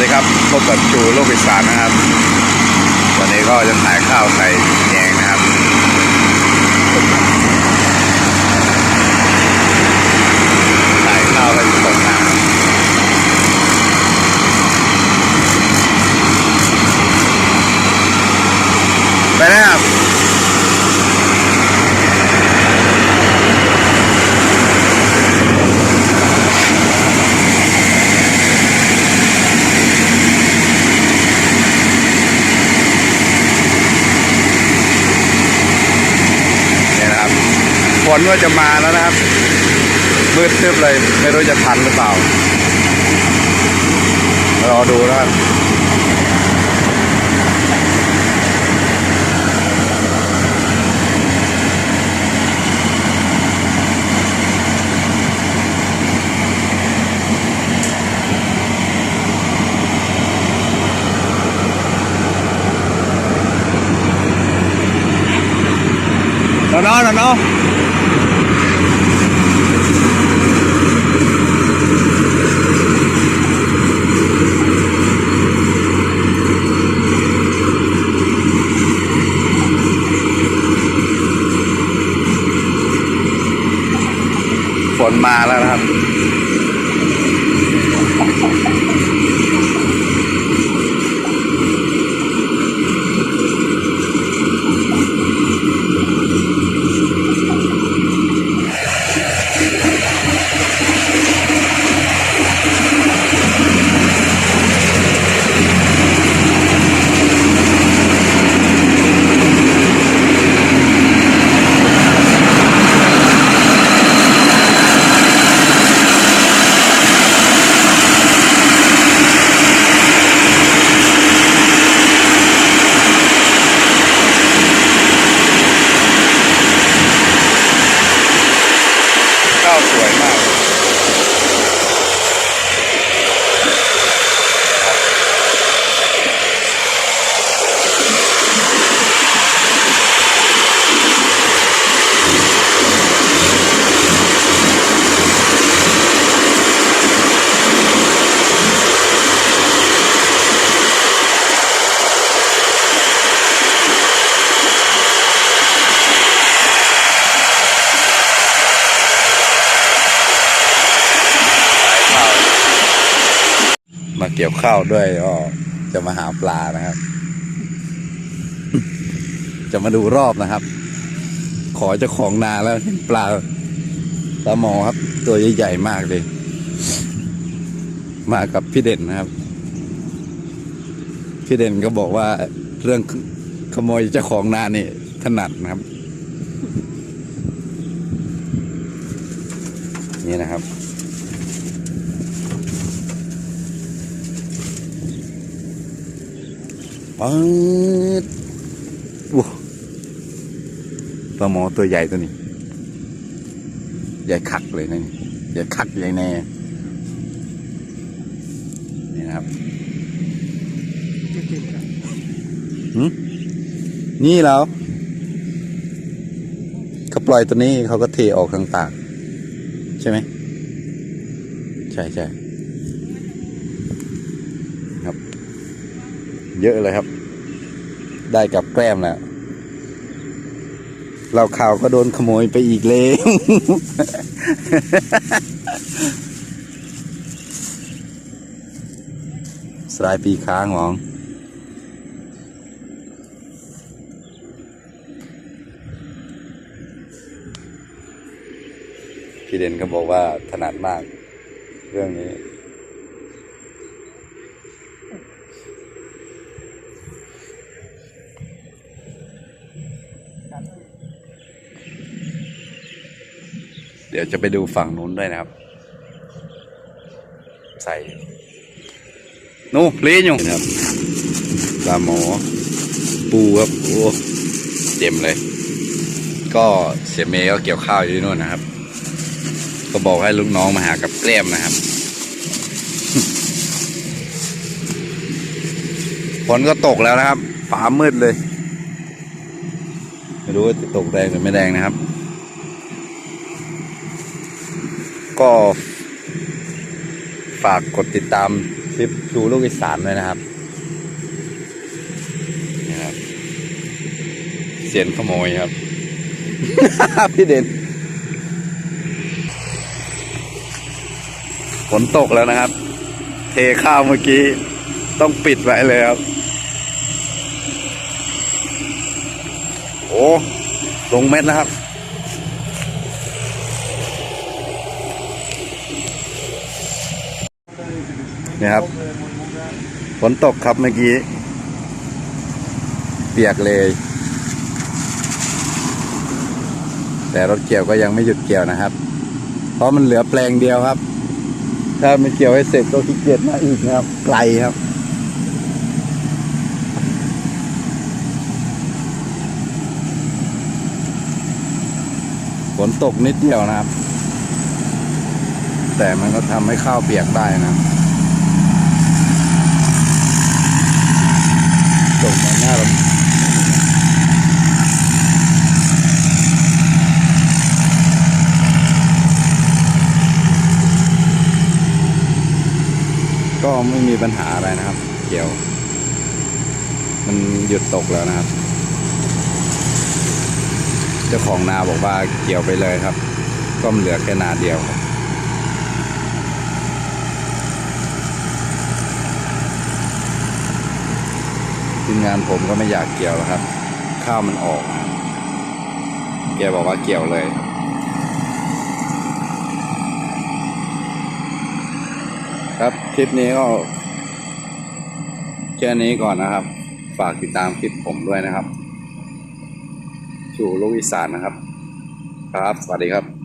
ดีครับพบกับจูโลกอิสานนะครับ วันนี้ก็จะถ่ายข้าวใส่แยงนะครับ ถ่ายข้าวให้สดนะครับไปนะครับ เนี่ยนะครับ ฝนว่าจะมาแล้วนะครับมืดตึ๊บเลย ไม่รู้จะทันหรือเปล่ารอดูนะครับนอนนอน นมาแล้วนะครับ ข้ เกี่ยวข้าวด้วยก็จะมาหาปลานะครับ จะมาดูรอบนะครับ ขอเจ้าของนาแล้วเห็นปลาปลาหมอครับ ตัวใหญ่ๆมากเลย มากับพี่เด่นนะครับ พี่เด่นก็บอกว่าเรื่องขโมยเจ้าของนานี่ถนัดนะครับ นี่นะครับ ปืดว้าวปลาหมอตัวใหญ่ตัวนี้ ใหญ่คักเลยนะนี่ใหญ่คักใหญ่แน่ นี่นะครับหืนี่แล้วเขาปล่อยตัวนี้เขาก็เทออกทางปากใช่ไหม ใช่ใช่ครับ เยอะเลยครับ ได้กับแกล้มแล้วเราข่าวก็โดนขโมยไปอีกเลยสลายปีค้างหมองพี่เด่นก็บอกว่าถนัดมาก เรื่องนี้ ดี๋ยวจะไปดูฝั่งนู้นด้วยนะครับ ใส่นู่ลีอยู่นะครับปลาหมอ ปูครับโอ้เต็มเลย ก็เสียเมย์ก็เกี่ยวข้าวอยู่ที่นู่นนะครับ ก็บอกให้ลูกน้องมาหากับแกล้มนะครับฝนก็ตกแล้วนะครับฟ้ามืดเลย ไม่รู้ว่าจะตกแดงหรือไม่แดงนะครับ ก็ฝากกดติดตามลิปดูลูกอีสานด้วยนะครับนี่ครับ เสียนขโมยครับ พี่เด่นฝนตกแล้วนะครับ เทข้าวเมื่อกี้ต้องปิดไว้เลยครับ โอ้ ลงเม็ดนะครับ เนี่ครับฝนตกครับเมื่อกี้ เปียกเลย แต่รถเกี่ยวก็ยังไม่หยุดเกี่ยวนะครับ เพราะมันเหลือแปลงเดียวครับ ถ้าไม่เกี่ยวให้เสร็จก็ขี้เกียจมาอีกนะครับ ไกลครับฝนตกนิดเดียวนะครับ แต่มันก็ทำให้ข้าวเปียกได้นะ ครับตกมาหน้าเราก็ไม่มีปัญหาอะไรนะครับ เกี่ยว มันหยุดตกแล้วนะครับ เจ้าของนาบอกว่าเกี่ยวไปเลยครับ ก็เหลือแค่นาเดียวครับ ทีมงานผมก็ไม่อยากเกี่ยวแล้วครับ ข้าวมันออกแกบอกว่าเกี่ยวเลยครับคลิปนี้ก็แค่นี้ก่อนนะครับ ฝากติดตามคลิปผมด้วยนะครับ สู่ลูกอีสานนะครับ ครับ สวัสดีครับ